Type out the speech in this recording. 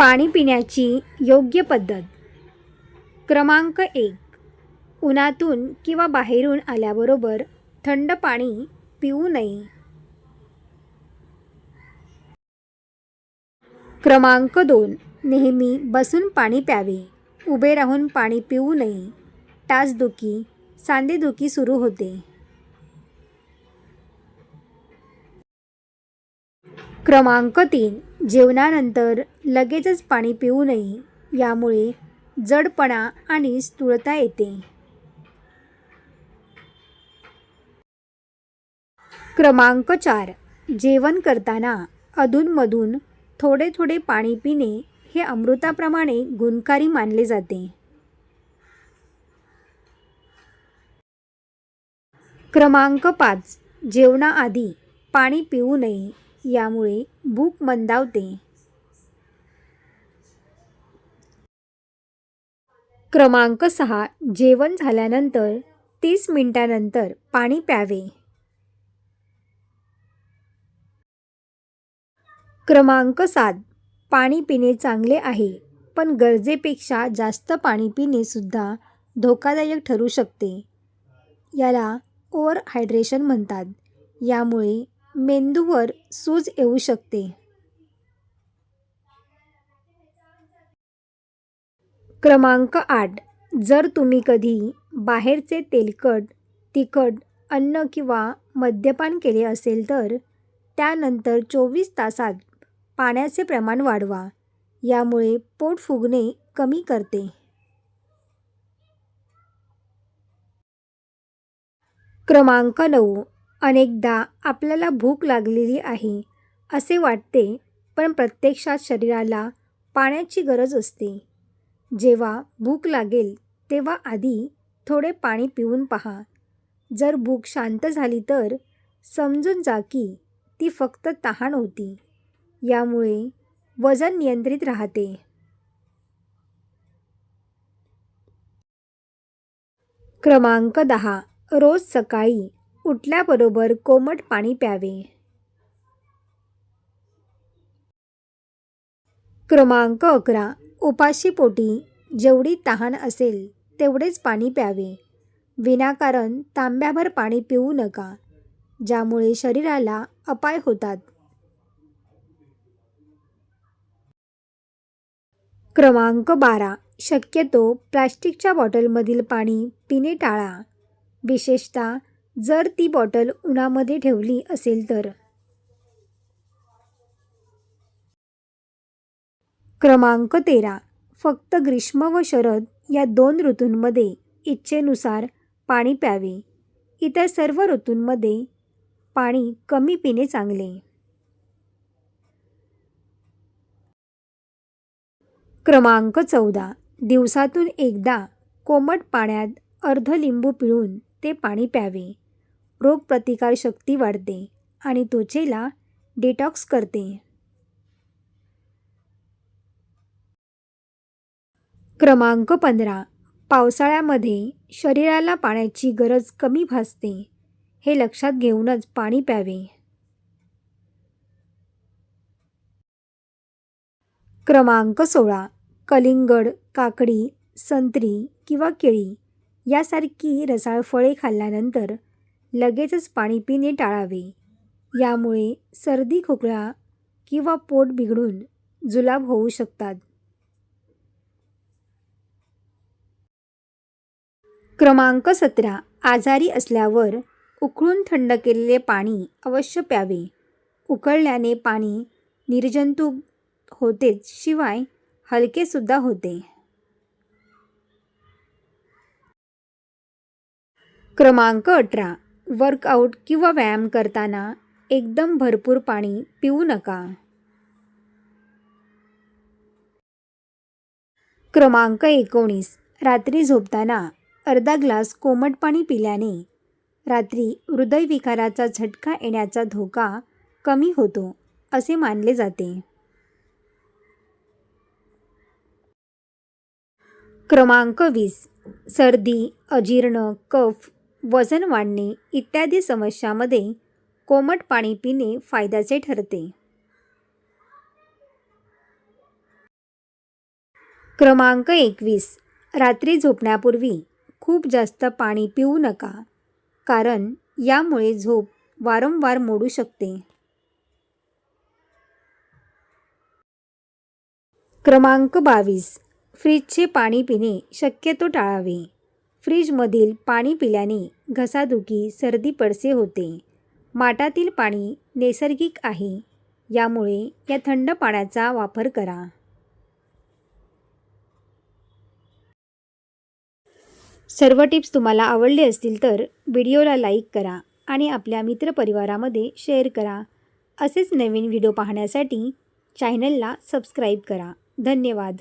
पाणी पिण्याची योग्य पद्धत. क्रमांक एक. उन्हातून किंवा बाहेरून आल्याबरोबर थंड पाणी पिऊ नये. क्रमांक दोन. नेहमी बसून पाणी प्यावे. उभे राहून पाणी पिऊ नये. टाचदुखी सांधेदुखी सुरू होते. क्रमांक तीन. जेवणानंतर लगेचच पाणी पिऊ नये. यामुळे जडपणा आणि स्थूळता येते. क्रमांक चार. जेवण करताना अधूनमधून थोडे थोडे पाणी पिणे हे अमृताप्रमाणे गुणकारी मानले जाते. क्रमांक पाच. जेवणाआधी पाणी पिऊ नये. यामुळे भूक मंदावते. क्रमांक सहा जेवण झाल्यानंतर तीस मिनिटानंतर पाणी प्यावे. क्रमांक सात पाणी पिणे चांगले आहे पण गरजेपेक्षा जास्त पाणी पिणे सुद्धा धोकादायक ठरू शकते. याला ओव्हर हायड्रेशन म्हणतात. यामुळे मेंदूवर सूज येऊ शकते. क्रमांक आठ. जर तुम्ही कधी बाहेरचे तेलकट तिखट अन्न किंवा मद्यपान केले असेल तर त्यानंतर चोवीस तासात पाण्याचे प्रमाण वाढवा. यामुळे पोट फुगणे कमी करते. क्रमांक नऊ. अनेकदा आपल्याला भूक लागलेली आहे असे वाटते पण प्रत्यक्षात शरीराला पाण्याची गरज असते. जेव्हा भूक लागेल तेव्हा आधी थोडे पाणी पिऊन पहा. जर भूक शांत झाली तर समजून जा की ती फक्त तहान होती. यामुळे वजन नियंत्रित राहते. क्रमांक दहा. रोज सकाळी उठल्याबरोबर कोमट पाणी प्यावे. क्रमांक अकरा. उपाशीपोटी जेवढी तहान असेल तेवढेच पाणी प्यावे. विनाकारण तांब्याभर पाणी पिऊ नका ज्यामुळे शरीराला अपाय होतात. क्रमांक बारा. शक्यतो प्लॅस्टिकच्या बॉटलमधील पाणी पिणे टाळा. विशेषतः जर ती बॉटल उन्हामध्ये ठेवली असेल तर. क्रमांक तेरा. फक्त ग्रीष्म व शरद या दोन ऋतूंमध्ये इच्छेनुसार पाणी प्यावे. इतर सर्व ऋतूंमध्ये पाणी कमी पिणे चांगले. क्रमांक चौदा. दिवसातून एकदा कोमट पाण्यात अर्ध लिंबू पिळून ते पाणी प्यावे. रोगप्रतिकारशक्ती वाढते आणि त्वचेला डिटॉक्स करते. क्रमांक पंधरा. पावसाळ्यामध्ये शरीराला पाण्याची गरज कमी भासते. हे लक्षात घेऊनच पाणी प्यावे. क्रमांक सोळा. कलिंगड काकडी संत्री किंवा केळी यासारखी रसाळ फळे खाल्ल्यानंतर लगेचच पाणी पिणे टाळावे. यामुळे सर्दी खोकला किंवा पोट बिघडून जुलाब होऊ शकतात. क्रमांक सतरा. आजारी असल्यावर उकळून थंड केलेले पाणी अवश्य प्यावे. उकळल्याने पाणी निर्जंतुक होतेच शिवाय हलकेसुद्धा होते. क्रमांक अठरा. वर्कआउट किंवा व्यायाम करताना एकदम भरपूर पाणी पिऊ नका. क्रमांक एकोणीस. रात्री झोपताना अर्धा ग्लास कोमट पाणी पिल्याने रात्री हृदयविकाराचा झटका येण्याचा धोका कमी होतो असे मानले जाते. क्रमांक वीस. सर्दी अजीर्ण कफ वजन वाढणे इत्यादी समस्यामध्ये कोमट पाणी पिणे फायद्याचे ठरते. क्रमांक एकवीस. रात्री झोपण्यापूर्वी खूप जास्त पाणी पिऊ नका कारण यामुळे झोप वारंवार मोडू शकते. क्रमांक बावीस. फ्रीजचे पाणी पिणे शक्यतो टाळावे. फ्रीजमधील पाणी पिल्याने घसादुखी सर्दी पडसे होते. माठातील पाणी नैसर्गिक आहे. यामुळे या थंड पाण्याचा वापर करा. सर्व टिप्स तुम्हाला आवडले असतील तर व्हिडिओला लाईक करा आणि आपल्या मित्रपरिवारामध्ये शेअर करा. असेच नवीन व्हिडिओ पाहण्यासाठी चॅनलला सबस्क्राईब करा. धन्यवाद.